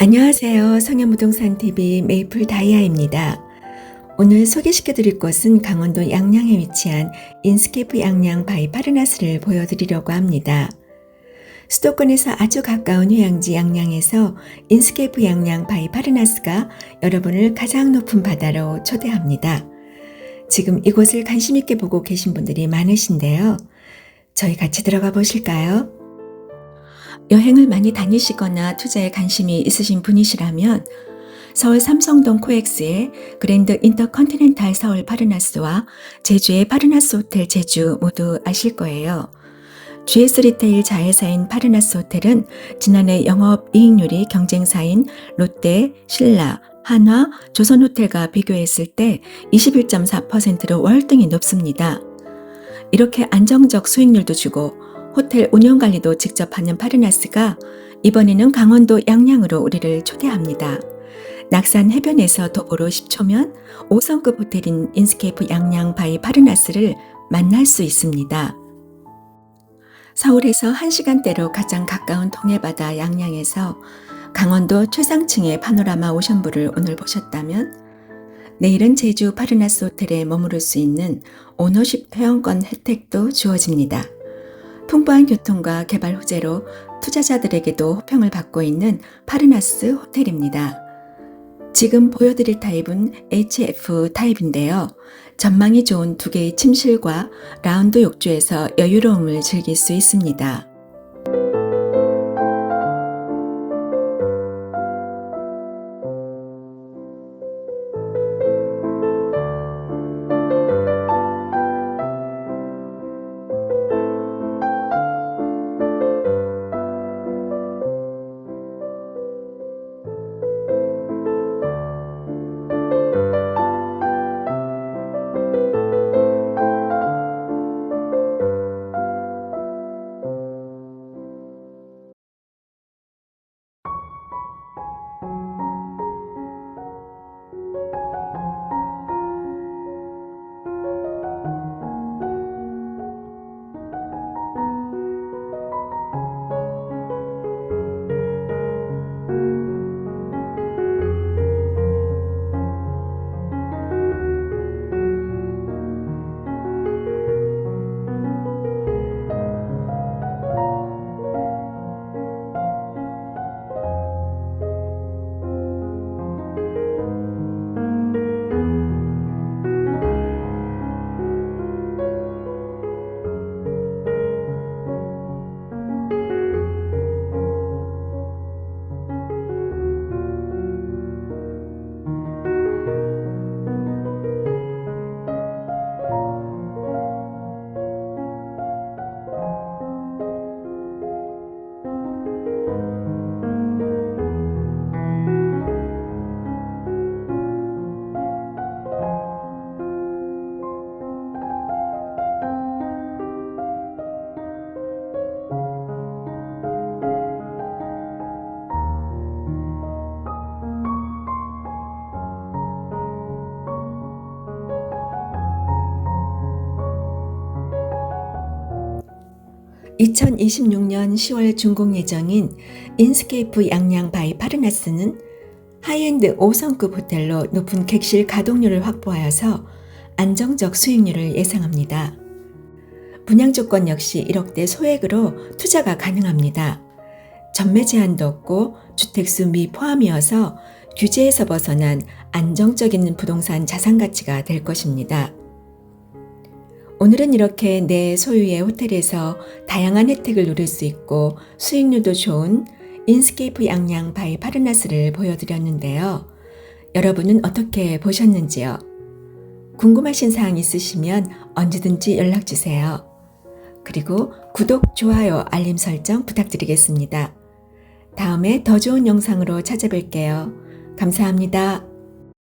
안녕하세요. 성현부동산TV 메이플 다이아입니다. 오늘 소개시켜 드릴 곳은 강원도 양양에 위치한 인스케이프 양양 바이 파르나스를 보여드리려고 합니다. 수도권에서 아주 가까운 휴양지 양양에서 인스케이프 양양 바이 파르나스가 여러분을 가장 높은 바다로 초대합니다. 지금 이곳을 관심 있게 보고 계신 분들이 많으신데요. 저희 같이 들어가 보실까요? 여행을 많이 다니시거나 투자에 관심이 있으신 분이시라면 서울 삼성동 코엑스의 그랜드 인터컨티넨탈 서울 파르나스와 제주의 파르나스 호텔 제주 모두 아실 거예요. GS 리테일 자회사인 파르나스 호텔은 지난해 영업 이익률이 경쟁사인 롯데, 신라, 한화, 조선호텔과 비교했을 때 21.4%로 월등히 높습니다. 이렇게 안정적 수익률도 주고 호텔 운영 관리도 직접 하는 파르나스가 이번에는 강원도 양양으로 우리를 초대합니다. 낙산 해변에서 도보로 10초면 5성급 호텔인 인스케이프 양양 바이 파르나스를 만날 수 있습니다. 서울에서 1시간대로 가장 가까운 동해바다 양양에서 강원도 최상층의 파노라마 오션뷰를 오늘 보셨다면 내일은 제주 파르나스 호텔에 머무를 수 있는 오너십 회원권 혜택도 주어집니다. 풍부한 교통과 개발 호재로 투자자들에게도 호평을 받고 있는 파르나스 호텔입니다. 지금 보여드릴 타입은 HF 타입인데요. 전망이 좋은 두 개의 침실과 라운드 욕조에서 여유로움을 즐길 수 있습니다. (2026년 10월) 준공 예정인 인스케이프 양양 바이 파르나스는 하이엔드 5성급 호텔로 높은 객실 가동률을 확보하여서 안정적 수익률을 예상합니다. 분양 조건 역시 1억대 소액으로 투자가 가능합니다. 전매 제한도 없고 주택수 미 포함이어서 규제에서 벗어난 안정적인 부동산 자산 가치가 될 것입니다. 오늘은 이렇게 내 소유의 호텔에서 다양한 혜택을 누릴 수 있고 수익률도 좋은 인스케이프 양양 바이 파르나스를 보여드렸는데요. 여러분은 어떻게 보셨는지요? 궁금하신 사항 있으시면 언제든지 연락주세요. 그리고 구독, 좋아요, 알림 설정 부탁드리겠습니다. 다음에 더 좋은 영상으로 찾아뵐게요. 감사합니다.